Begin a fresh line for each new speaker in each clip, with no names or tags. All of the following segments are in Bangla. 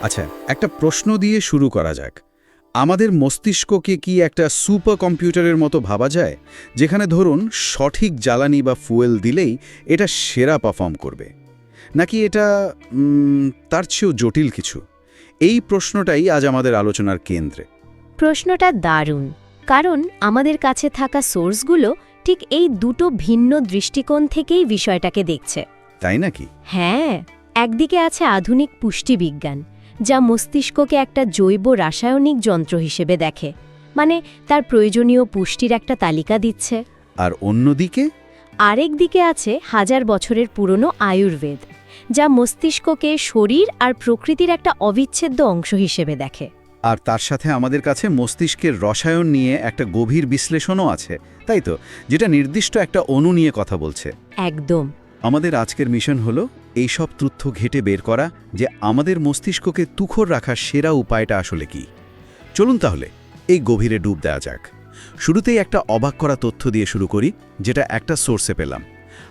আচ্ছা একটা প্রশ্ন দিয়ে শুরু করা যাক। আমাদের মস্তিষ্ককে কি একটা সুপার কম্পিউটারের মতো ভাবা যায়? যেখানে ধরুন সঠিক জ্বালানি বা ফুয়েল দিলেই এটা সেরা পারফর্ম করবে। নাকি এটা তার চেয়েও জটিল কিছু? এই প্রশ্নটাই আজ আমাদের আলোচনার কেন্দ্রে।
প্রশ্নটা দারুণ কারণ আমাদের কাছে থাকা সোর্সগুলো ঠিক এই দুটো ভিন্ন দৃষ্টিকোণ থেকেই বিষয়টাকে দেখছে।
তাই নাকি?
হ্যাঁ একদিকে আছে আধুনিক পুষ্টিবিজ্ঞান যা মস্তিষ্ককে একটা জৈব রাসায়নিক যন্ত্র হিসেবে দেখে মানে তার প্রয়োজনীয় পুষ্টির একটা তালিকা দিচ্ছে।
আর অন্যদিকে?
আরেক দিকে আছে হাজার বছরের পুরনো আয়ুর্বেদ যা মস্তিষ্ককে শরীর আর প্রকৃতির একটা অবিচ্ছেদ্য অংশ হিসেবে দেখে।
আর তার সাথে আমাদের কাছে মস্তিষ্কের রসায়ন নিয়ে একটা গভীর বিশ্লেষণও আছে তাই তো? যেটা নির্দিষ্ট একটা অণু নিয়ে কথা বলছে।
একদম।
আমাদের আজকের মিশন হলো এই সব তথ্য ঘেটে বের করা যে আমাদের মস্তিষ্ককে তুখর রাখার সেরা উপায়টা আসলে কি? চলুন তাহলে এই গভীরে ডুব দেওয়া যাক। শুরুতেই একটা অবাক করা তথ্য দিয়ে শুরু করি যেটা একটা সোর্সে পেলাম।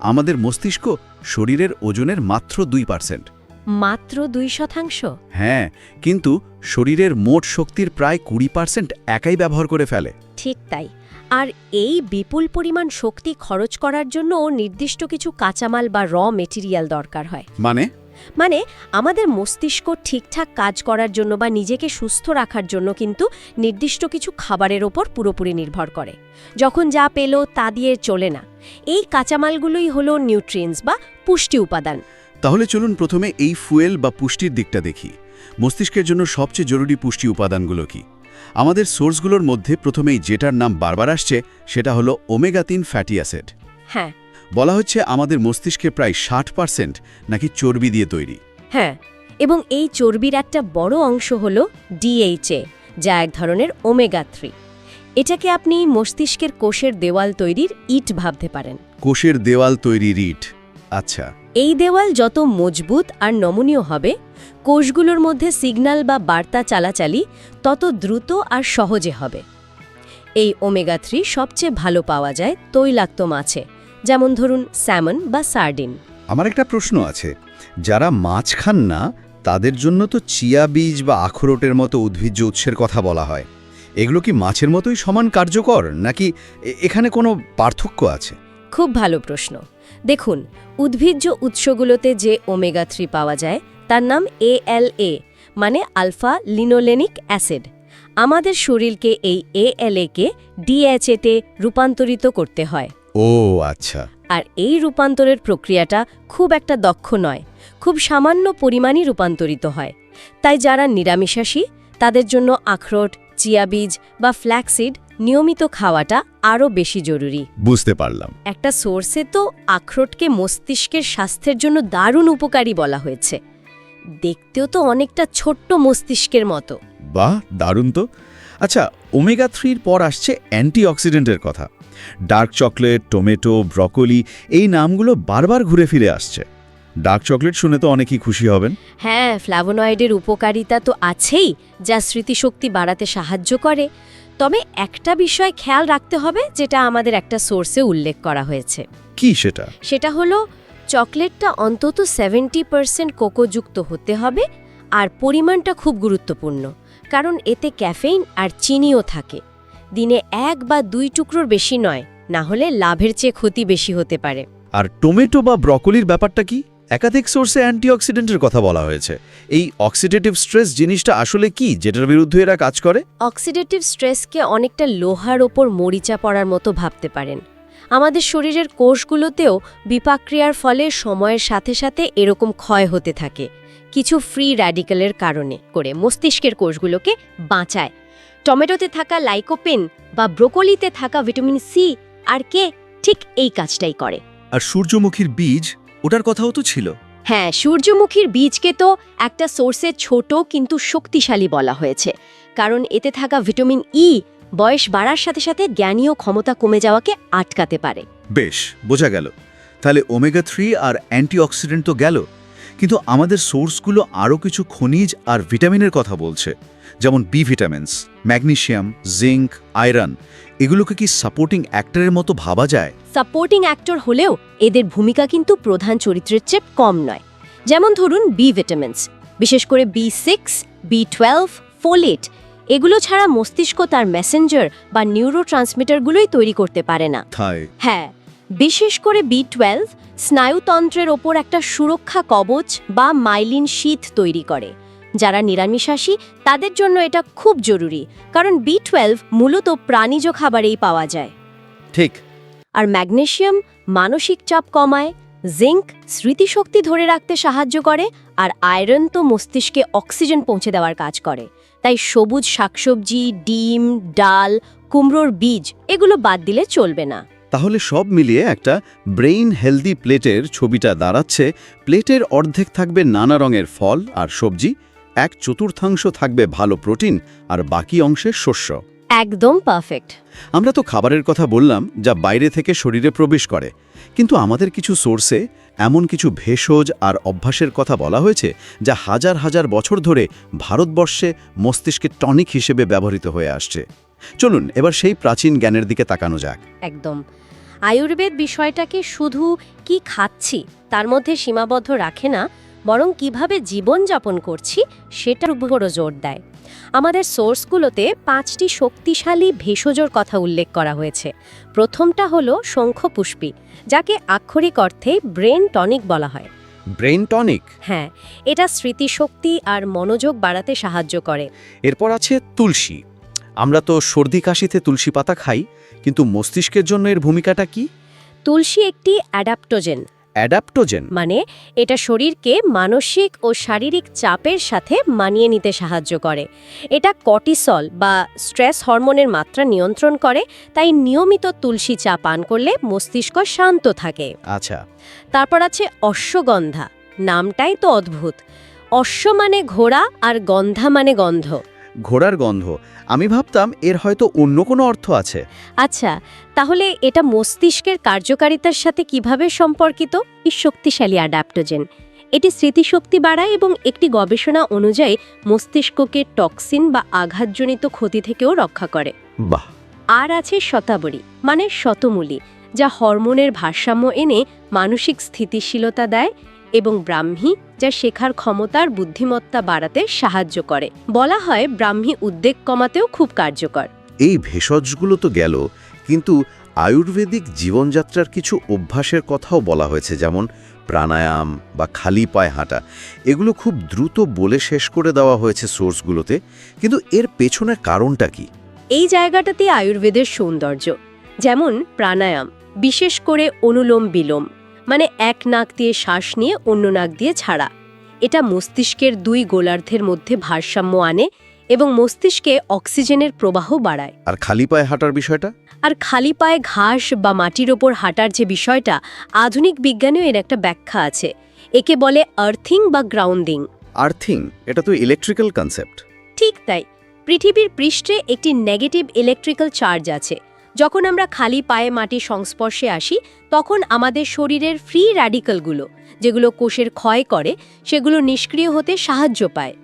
আমাদের মস্তিষ্ক শরীরের ওজনের মাত্র দুই পার্সেন্ট।
মাত্র দুই শতাংশ?
হ্যাঁ কিন্তু শরীরের মোট শক্তির প্রায় কুড়ি পার্সেন্ট একাই ব্যবহার করে ফেলে।
ঠিক তাই। আর এই বিপুল পরিমাণ শক্তি খরচ করার জন্য নির্দিষ্ট কিছু কাঁচামাল বা র মেটেরিয়াল দরকার হয়।
মানে?
মানে আমাদের মস্তিষ্ক ঠিকঠাক কাজ করার জন্য বা নিজেকে সুস্থ রাখার জন্য কিন্তু নির্দিষ্ট কিছু খাবারের ওপর পুরোপুরি নির্ভর করে। যখন যা পেল তা দিয়ে চলে না। এই কাঁচামালগুলোই হলো নিউট্রিয়েন্টস বা পুষ্টি উপাদান।
তাহলে চলুন প্রথমে এই ফুয়েল বা পুষ্টির দিকটা দেখি। মস্তিষ্কের জন্য সবচেয়ে জরুরি পুষ্টি উপাদানগুলো কি? আমাদের সোর্সগুলোর মধ্যে প্রথমেই যেটার নাম বারবার আসছে সেটা হলো ওমেগা তিন ফ্যাটি অ্যাসিড।
হ্যাঁ।
বলা হচ্ছে আমাদের মস্তিষ্কে প্রায় ষাট পার্সেন্ট নাকি চর্বি দিয়ে তৈরি।
হ্যাঁ এবং এই চর্বির একটা বড় অংশ হল ডিএইচএ যা এক ধরনের ওমেগা থ্রি। এটাকে আপনি মস্তিষ্কের কোষের দেওয়াল তৈরির ইট ভাবতে পারেন।
কোষের দেওয়াল তৈরির ইট। আচ্ছা
এই দেওয়াল যত মজবুত আর নমনীয় হবে কোষগুলোর মধ্যে সিগন্যাল বা বার্তা চালাচালি তত দ্রুত আর সহজে হবে। এই ওমেগা থ্রি সবচেয়ে ভালো পাওয়া যায় তৈলাক্ত মাছে যেমন ধরুন স্যামন বা সার্ডিন।
আমার একটা প্রশ্ন আছে যারা মাছ খান না তাদের জন্য তো চিয়া বীজ বা আখরোটের মতো উদ্ভিজ্জ উৎসের কথা বলা হয়। এগুলো কি মাছের মতোই সমান কার্যকর নাকি এখানে কোনো পার্থক্য আছে?
খুব ভালো প্রশ্ন। দেখুন উদ্ভিজ্জ উৎসগুলোতে যে ওমেগা থ্রি পাওয়া যায় তার নাম এএলএ মানে আলফা লিনোলেনিক অ্যাসিড। আমাদের শরীরকে এই এএলএ কে ডিএচএতে রূপান্তরিত করতে হয়।
ও আচ্ছা।
আর এই রূপান্তরের প্রক্রিয়াটা খুব একটা দক্ষ নয় খুব সামান্য পরিমাণই রূপান্তরিত হয়। তাই যারা নিরামিষাশী তাদের জন্য আখরোট চিয়া বীজ বা ফ্ল্যাক্সিড নিয়মিত খাওয়াটা আরও বেশি জরুরি।
বুঝতে পারলাম।
একটা সোর্সে তো আখরোটকে মস্তিষ্কের স্বাস্থ্যের জন্য দারুণ উপকারী বলা হয়েছে। দেখতেও তো অনেকটা ছোট্ট মস্তিষ্কের মতো।
বাহ দারুণ তো। আচ্ছা ওমেগা থ্রির পর আসছে অ্যান্টিঅক্সিডেন্টের কথা। ডার্ক চকলেট টমেটো ব্রকোলি এই নামগুলো বারবার ঘুরে ফিরে আসছে। ডার্ক চকলেট শুনে তো অনেকেই খুশি হবেন।
হ্যাঁ ফ্ল্যাভোনয়েডের উপকারিতা তো আছেই যা স্মৃতিশক্তি বাড়াতে সাহায্য করে। তবে একটা বিষয় খেয়াল রাখতে হবে যেটা আমাদের একটা সোর্সে উল্লেখ করা হয়েছে।
কি সেটা?
সেটা হলো চকলেটটা অন্তত সেভেন্টি পার্সেন্ট কোকোযুক্ত হতে হবে আর পরিমাণটা খুব গুরুত্বপূর্ণ কারণ এতে ক্যাফেইন আর চিনিও থাকে। দিনে এক বা দুই টুকরোর বেশি নয় না হলে লাভের চেয়ে ক্ষতি বেশি হতে পারে।
আর টমেটো বা ব্রকোলির ব্যাপারটা কি? একাধিক সোর্সে অ্যান্টিঅক্সিডেন্টের কথা বলা হয়েছে। এই অক্সিডেটিভ স্ট্রেস জিনিসটা আসলে কি যেটার বিরুদ্ধে এরা কাজ করে?
অক্সিডেটিভ স্ট্রেসকে অনেকটা লোহার ওপর মরিচা পড়ার মতো ভাবতে পারেন। আমাদের শরীরের কোষগুলোতেও বিপাক্রিয়ার ফলে সময়ের সাথে সাথে এরকম ক্ষয় হতে থাকে কিছু ফ্রি র্যাডিক্যালের কারণে করে মস্তিষ্কের কোষগুলোকে বাঁচায়। টমেটোতে থাকা লাইকোপেন বা ব্রোকলিতে থাকা ভিটামিন সি আর কে ঠিক এই কাজটাই করে।
আর সূর্যমুখীর বীজ ওটার কথাও তো ছিল।
হ্যাঁ সূর্যমুখীর বীজকে তো একটা সোর্সে ছোট কিন্তু শক্তিশালী বলা হয়েছে। কারণ এতে থাকা ভিটামিন ই বয়স বাড়ার সাথে সাথে জ্ঞানীয় ক্ষমতা কমে যাওয়াকে আটকাতে পারে।
বেশ বোঝা গেল। তাহলে ওমেগা থ্রি আর অ্যান্টিঅক্সিডেন্ট তো গেল। কিন্তু আমাদের সোর্সগুলো আরও কিছু খনিজ আর ভিটামিনের কথা বলছে। যেমন B vitamins magnesium zinc iron এগুলোকে কি সাপোর্টিং অ্যাক্টরের মতো ভাবা যায়?
সাপোর্টিং অ্যাক্টর হলেও এদের ভূমিকা কিন্তু প্রধান চরিত্রের চেয়ে কম নয়। যেমন ধরুন বি ভিটামিনস বিশেষ করে B six B twelve folate এগুলো ছাড়া মস্তিষ্ক তার মেসেঞ্জার বা নিউরো ট্রান্সমিটারগুলোই তৈরি করতে পারে না। হ্যাঁ বিশেষ করে বি টুয়েলভ স্নায়ুতন্ত্রের ওপর একটা সুরক্ষা কবচ বা মাইলিন শীত তৈরি করে। যারা নিরামিষাশী তাদের জন্য এটা খুব জরুরি কারণ বি টুয়েলভ মূলত প্রাণীজ খাবারেই পাওয়া যায়।
ঠিক।
আর ম্যাগনেশিয়াম মানসিক চাপ কমায় জিঙ্ক স্মৃতিশক্তি ধরে রাখতে সাহায্য করে আর আয়রন তো মস্তিষ্কে অক্সিজেন পৌঁছে দেওয়ার কাজ করে। তাই সবুজ শাকসবজি ডিম ডাল কুমড়োর বীজ এগুলো বাদ দিলে চলবে না।
তাহলে সব মিলিয়ে একটা ব্রেইন হেলদি প্লেটের ছবিটা দাঁড়াচ্ছে প্লেটের অর্ধেক থাকবে নানা রঙের ফল আর সবজি এক চতুর্থাংশ থাকবে ভালো প্রোটিন আর বাকি অংশে শস্য।
একদম পারফেক্ট।
আমরা তো খাবারের কথা বললাম যা বাইরে থেকে শরীরে প্রবেশ করে। কিন্তু আমাদের কিছু সোর্সে এমন কিছু ভেষজ আর অভ্যাসের কথা বলা হয়েছে যা হাজার হাজার বছর ধরে ভারতবর্ষে মস্তিষ্কে টনিক হিসেবে ব্যবহৃত হয়ে আসছে। চলুন এবার সেই প্রাচীন জ্ঞানের দিকে তাকানো যাক।
একদম। আয়ুর্বেদ বিষয়টাকে শুধু কি খাচ্ছি তার মধ্যে সীমাবদ্ধ রাখে না বরং কীভাবে জীবনযাপন করছি সেটার উপরও জোর দেয়। আমাদের সোর্সগুলোতে পাঁচটি শক্তিশালী ভেষজর কথা উল্লেখ করা হয়েছে। প্রথমটা হলো শঙ্খপুষ্পী যাকে আক্ষরিক অর্থে ব্রেন টনিক বলা হয়।
Brain tonic?
হ্যাঁ এটা স্মৃতিশক্তি আর মনোযোগ বাড়াতে সাহায্য করে।
এরপর আছে তুলসী। আমরা তো সর্দি কাশিতে তুলসী পাতা খাই কিন্তু মস্তিষ্কের জন্য এর ভূমিকাটা কি?
তুলসী একটি অ্যাডাপ্টোজেন
অ্যাডাপ্টোজেন।
মানে এটা শরীরকে মানসিক ও শারীরিক চাপের সাথে মানিয়ে নিতে সাহায্য করে। এটা কটিসল বা স্ট্রেস হরমোনের মাত্রা নিয়ন্ত্রণ করে তাই নিয়মিত তুলসী চা পান করলে মস্তিষ্ক শান্ত থাকে।
আচ্ছা।
তারপর আছে অশ্বগন্ধা নামটাই তো অদ্ভুত। অশ্ব মানে ঘোড়া আর গন্ধা মানে গন্ধ।
ঘোড়ার গন্ধ। আমি ভাবতাম এর হয়তো অন্য কোনো অর্থ আছে।
আচ্ছা তাহলে এটা মস্তিষ্কের কার্যকারিতার সাথে কীভাবে সম্পর্কিত? এই শক্তিশালী অ্যাডাপ্টোজেন। এটি স্মৃতিশক্তি বাড়ায় এবং একটি গবেষণা অনুযায়ী মস্তিষ্ককে টক্সিন বা আঘাতজনিত ক্ষতি থেকেও রক্ষা করে।
বাহ!
আর আছে শতাবরী মানে শতমূলী যা হরমোনের ভারসাম্য এনে মানসিক স্থিতিশীলতা দেয় এবং ব্রাহ্মী যা শেখার ক্ষমতার বুদ্ধিমত্তা বাড়াতে সাহায্য করে। বলা হয় ব্রাহ্মী উদ্বেগ কমাতেও খুব কার্যকর।
এই ভেষজগুলো তো গেল কিন্তু আয়ুর্বেদিক জীবনযাত্রার কিছু অভ্যাসের কথাও বলা হয়েছে যেমন প্রাণায়াম বা খালি পায়ে হাঁটা। এগুলো খুব দ্রুত বলে শেষ করে দেওয়া হয়েছে সোর্সগুলোতে কিন্তু এর পেছনের কারণটা কি?
এই জায়গাটাতে আয়ুর্বেদের সৌন্দর্য যেমন প্রাণায়াম বিশেষ করে অনুলোম বিলোম মানে এক নাক দিয়ে শ্বাস নিয়ে অন্য নাক দিয়ে ছাড়া। এটা মস্তিষ্কের দুই গোলার্ধের মধ্যে ভারসাম্য আনে এবং মস্তিষ্কে অক্সিজেনের প্রবাহ বাড়ায়।
আর খালি পায়ে হাঁটার বিষয়টা?
আর খালি পায়ে ঘাস বা মাটির ওপর হাঁটার যে বিষয়টা আধুনিক বিজ্ঞানেও এর একটা ব্যাখ্যা আছে। একে বলে আর্থিং বা গ্রাউন্ডিং।
আর্থিং এটা তো ইলেকট্রিক্যাল কনসেপ্ট
ঠিক তাই। পৃথিবীর পৃষ্ঠে একটি নেগেটিভ ইলেকট্রিক্যাল চার্জ আছে। যখন আমরা খালি পায়ে মাটির সংস্পর্শে আসি তখন আমাদের শরীরের ফ্রি র্যাডিক্যালগুলো যেগুলো কোষের ক্ষয় করে সেগুলো নিষ্ক্রিয় হতে সাহায্য পায়।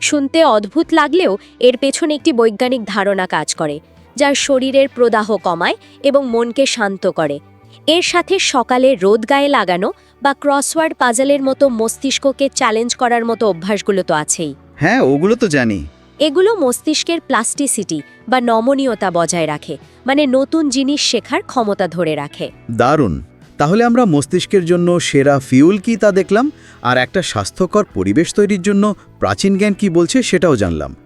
শুনতে অদ্ভুত লাগলেও এর পেছনে একটি বৈজ্ঞানিক ধারণা কাজ করে যা শরীরের প্রদাহ কমায় এবং মনকে শান্ত করে। এর সাথে সকালে রোদ গায়ে লাগানো বা ক্রসওয়ার্ড পাজলের মতো মস্তিষ্ককে চ্যালেঞ্জ করার মতো অভ্যাসগুলো তো আছেই।
হ্যাঁ ওগুলো তো জানি।
এগুলো মস্তিষ্কের প্লাস্টিসিটি বা নমনীয়তা বজায় রাখে মানে নতুন জিনিস শেখার ক্ষমতা ধরে রাখে।
দারুণ! তাহলে আমরা মস্তিষ্কের জন্য সেরা ফিউল কি তা দেখলাম? আর একটা স্বাস্থ্যকর পরিবেশ তৈরির জন্য প্রাচীন জ্ঞান কি বলছে সেটাও জানলাম।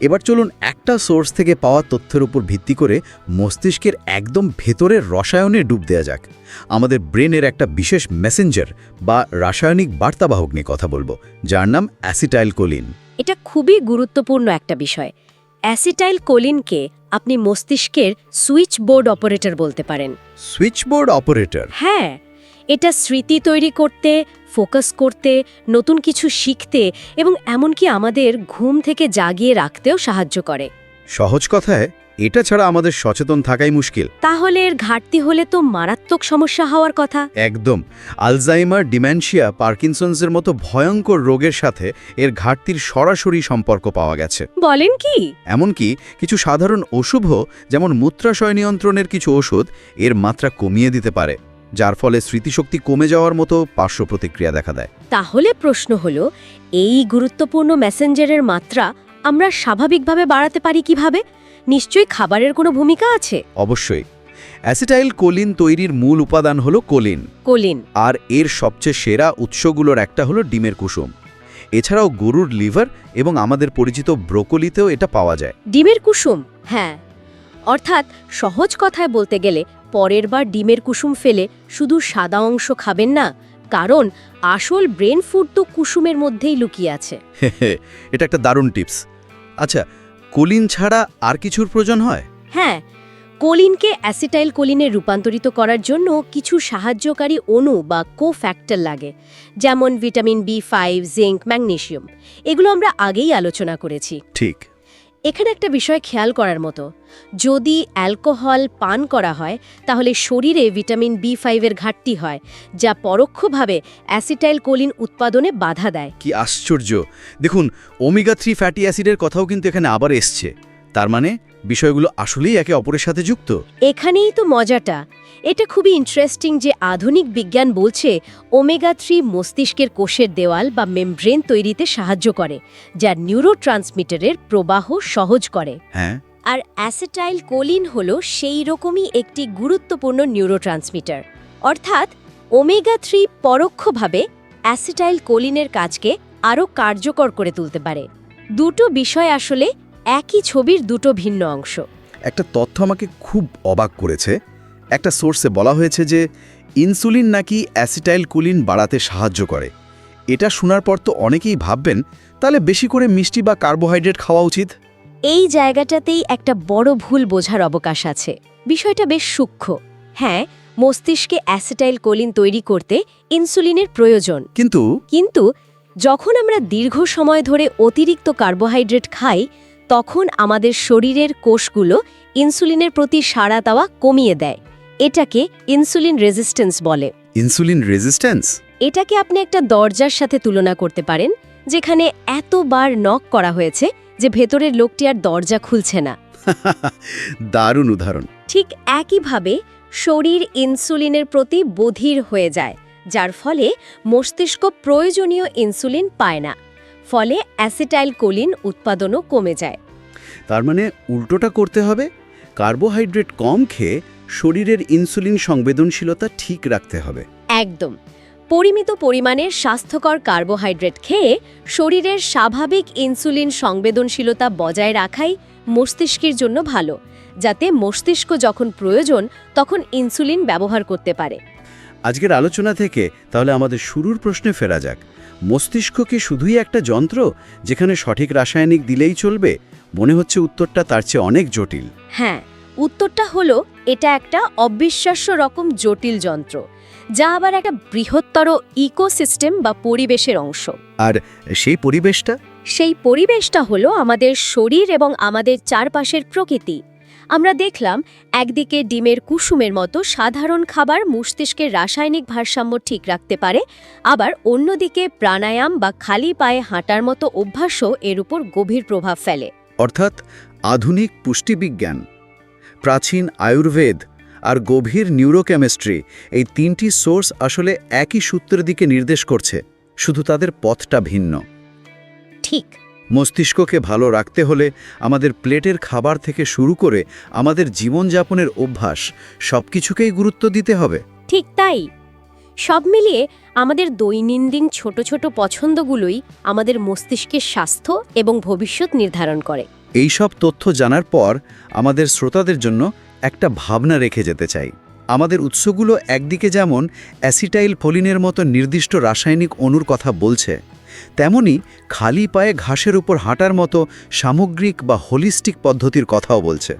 এবার চলুন একটা সোর্স থেকে পাওয়া তথ্যের উপর ভিত্তি করে মস্তিষ্কের একদম ভেতরের রসায়নে ডুব দেওয়া যাক। আমাদের ব্রেনের একটা বিশেষ মেসেঞ্জার বা রাসায়নিক বার্তাবাহক নিয়ে কথা বলব, যার নাম অ্যাসিটাইল কোলিন
এটা খুবই গুরুত্বপূর্ণ একটা বিষয়। অ্যাসিটাইল কোলিনকে আপনি মস্তিষ্কের সুইচ বোর্ড অপারেটর বলতে পারেন।
Switch board operator?
হ্যাঁ এটা স্মৃতি তৈরি করতে ফোকাস করতে নতুন কিছু শিখতে এবং এমনকি আমাদের ঘুম থেকে জাগিয়ে রাখতেও সাহায্য করে।
সহজ কথায় এটা ছাড়া আমাদের সচেতন থাকাই মুশকিল।
তাহলে এর ঘাটতি হলে তো মারাত্মক সমস্যা হওয়ার কথা।
একদম। আলজাইমার ডিমেনশিয়া পার্কিনসন্সের মতো ভয়ঙ্কর রোগের সাথে এর ঘাটতির সরাসরি সম্পর্ক পাওয়া গেছে।
বলেন কি?
এমনকি কিছু সাধারণ অশুভ যেমন মূত্রাশয় নিয়ন্ত্রণের কিছু ওষুধ এর মাত্রা কমিয়ে দিতে পারে যার ফলে স্মৃতিশক্তি কমে যাওয়ার মতো পার্শ্ব প্রতিক্রিয়া দেখা দেয়।
তাহলে প্রশ্ন হলো এই গুরুত্বপূর্ণ মেসেঞ্জারের মাত্রা আমরা স্বাভাবিকভাবে বাড়াতে পারি কীভাবে? নিশ্চয়ই খাবারের কোনো ভূমিকা আছে?
অবশ্যই। অ্যাসিটাইল কোলিন তৈরির মূল উপাদান হলো কোলিন।
কোলিন।
আর এর সবচেয়ে সেরা উৎসগুলোর একটা হলো ডিমের কুসুম। এছাড়াও গরুর লিভার এবং আমাদের পরিচিত ব্রোকলিতেও এটা পাওয়া যায়।
ডিমের কুসুম? হ্যাঁ। অর্থাৎ সহজ কথায় বলতে গেলে পরের বার ডিমের কুসুম ফেলে শুধু সাদা অংশ খাবেন না কারণ আসল ব্রেন ফুড তো কুসুমের মধ্যেই লুকিয়ে আছে।
এটা একটা দারুণ টিপস। আচ্ছা কোলিন ছাড়া আর কিছুর প্রয়োজন হয়?
হ্যাঁ কোলিনকে অ্যাসিটাইল কোলিনে রূপান্তরিত করার জন্য কিছু সাহায্যকারী অণু বা কো ফ্যাক্টর লাগে যেমন vitamin B five zinc magnesium. এগুলো আমরা আগেই আলোচনা করেছি।
ঠিক।
এখানে একটা বিষয় খেয়াল করার মতো। যদি অ্যালকোহল পান করা হয়, তাহলে শরীরে ভিটামিন বি ফাইভের ঘাটতি হয়, যা পরোক্ষভাবে অ্যাসিটাইল কোলিন উৎপাদনে বাধা দেয়।
কি আশ্চর্য! দেখুন, ওমিগা থ্রি ফ্যাটি অ্যাসিডের কথাও কিন্তু এখানে আবার এসছে। তার মানে বিষয়গুলো আসলেই একে অপরের সাথে যুক্ত।
এখানেই তো মজাটা। এটা খুবই ইন্টারেস্টিং যে আধুনিক বিজ্ঞান বলছে ওমেগা থ্রি মস্তিষ্কের কোষের দেওয়াল বা মেমব্রেন তৈরিতে সাহায্য করে যা নিউরোট্রান্সমিটারের প্রবাহ সহজ করে।
হ্যাঁ।
আর অ্যাসেটাইল কোলিন হল সেই রকমই একটি গুরুত্বপূর্ণ নিউরোট্রান্সমিটার অর্থাৎ ওমেগা থ্রি পরোক্ষভাবে অ্যাসেটাইল কোলিনের কাজকে আরও কার্যকর করে তুলতে পারে। দুটো বিষয় আসলে একই ছবির দুটো ভিন্ন অংশ।
একটা তথ্য আমাকে খুব অবাক করেছে। একটা সোর্সে বলা হয়েছে যে ইনসুলিন নাকি অ্যাসিটাইল কুলিন বাড়াতে সাহায্য করে। এটা শোনার পর তো অনেকেই ভাববেন তাহলে বেশি করে মিষ্টি বা কার্বোহাইড্রেট খাওয়া উচিত?
এই জায়গাটাতেই একটা বড় ভুল বোঝার অবকাশ আছে। বিষয়টা বেশ সূক্ষ্ম। হ্যাঁ মস্তিষ্কে অ্যাসিটাইল কোলিন তৈরি করতে ইনসুলিনের প্রয়োজন।
কিন্তু?
কিন্তু যখন আমরা দীর্ঘ সময় ধরে অতিরিক্ত কার্বোহাইড্রেট খাই তখন আমাদের শরীরের কোষগুলো ইনসুলিনের প্রতি সাড়া দেওয়া কমিয়ে দেয়। এটাকে ইনসুলিন রেজিস্ট্যান্স বলে।
Insulin resistance?
এটাকে আপনি একটা দরজার সাথে তুলনা করতে পারেন যেখানে এতবার নক করা হয়েছে যে ভেতরের লোকটি আর দরজা খুলছে না।
দারুণ উদাহরণ।
ঠিক একইভাবে শরীর ইনসুলিনের প্রতি বধির হয়ে যায় যার ফলে মস্তিষ্ক প্রয়োজনীয় ইনসুলিন পায় না। ফলে অ্যাসিটাইল কোলিন উৎপাদনও কমে যায়।
তার মানে উল্টোটা করতে হবে কার্বোহাইড্রেট কম খেয়ে শরীরের ইনসুলিন সংবেদনশীলতা ঠিক রাখতে হবে।
একদম। পরিমিত পরিমাণের স্বাস্থ্যকর কার্বোহাইড্রেট খেয়ে শরীরের স্বাভাবিক ইনসুলিন সংবেদনশীলতা বজায় রাখাই মস্তিষ্কের জন্য ভালো যাতে মস্তিষ্ক যখন প্রয়োজন তখন ইনসুলিন ব্যবহার করতে পারে।
আজকের আলোচনা থেকে তাহলে আমাদের শুরুর প্রশ্নে ফেরা যাক। মস্তিষ্ক কি শুধুই একটা যন্ত্র যেখানে সঠিক রাসায়নিক দিলেই চলবে? মনে হচ্ছে উত্তরটা তার চেয়ে অনেক জটিল।
হ্যাঁ উত্তরটা হলো এটা একটা অবিশ্বাস্য রকম জটিল যন্ত্র যা আবার একটা বৃহত্তর ইকোসিস্টেম বা পরিবেশের অংশ।
আর সেই পরিবেশটা?
সেই পরিবেশটা হলো আমাদের শরীর এবং আমাদের চারপাশের প্রকৃতি। আমরা দেখলাম একদিকে ডিমের কুসুমের মতো সাধারণ খাবার মস্তিষ্কের রাসায়নিক ভারসাম্য ঠিক রাখতে পারে আবার অন্যদিকে প্রাণায়াম বা খালি পায়ে হাঁটার মতো অভ্যাসও এর উপর গভীর প্রভাব ফেলে।
অর্থাৎ আধুনিক পুষ্টিবিজ্ঞান প্রাচীন আয়ুর্বেদ আর গভীর নিউরোকেমিস্ট্রি এই তিনটি সোর্স আসলে একই সূত্রের দিকে নির্দেশ করছে শুধু তাদের পথটা ভিন্ন।
ঠিক।
মস্তিষ্ককে ভালো রাখতে হলে আমাদের প্লেটের খাবার থেকে শুরু করে আমাদের জীবনযাপনের অভ্যাস সবকিছুকেই গুরুত্ব দিতে হবে।
ঠিক তাই। সব মিলিয়ে আমাদের দৈনন্দিন ছোট ছোট পছন্দগুলোই আমাদের মস্তিষ্কের স্বাস্থ্য এবং ভবিষ্যৎ নির্ধারণ করে।
এই সব তথ্য জানার পর আমাদের শ্রোতাদের জন্য একটা ভাবনা রেখে যেতে চাই। আমাদের উৎসগুলো একদিকে যেমন অ্যাসিটাইল ফলিনের মতো নির্দিষ্ট রাসায়নিক অণুর কথা বলছে তেমনি খালি পায়ে ঘাসের উপর হাঁটার মতো সামগ্রিক বা হোলিস্টিক পদ্ধতির কথাও বলছে।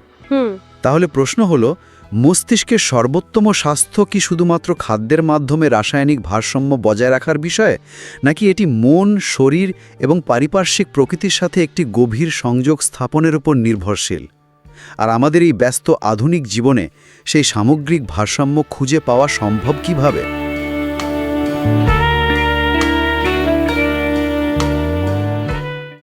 তাহলে প্রশ্ন হলো মস্তিষ্কের সর্বোত্তম স্বাস্থ্য কি শুধুমাত্র খাদ্যের মাধ্যমে রাসায়নিক ভারসাম্য বজায় রাখার বিষয়ে নাকি এটি মন শরীর এবং পারিপার্শ্বিক প্রকৃতির সাথে একটি গভীর সংযোগ স্থাপনের উপর নির্ভরশীল? আর আমাদের এই ব্যস্ত আধুনিক জীবনে সেই সামগ্রিক ভারসাম্য খুঁজে পাওয়া সম্ভব কীভাবে?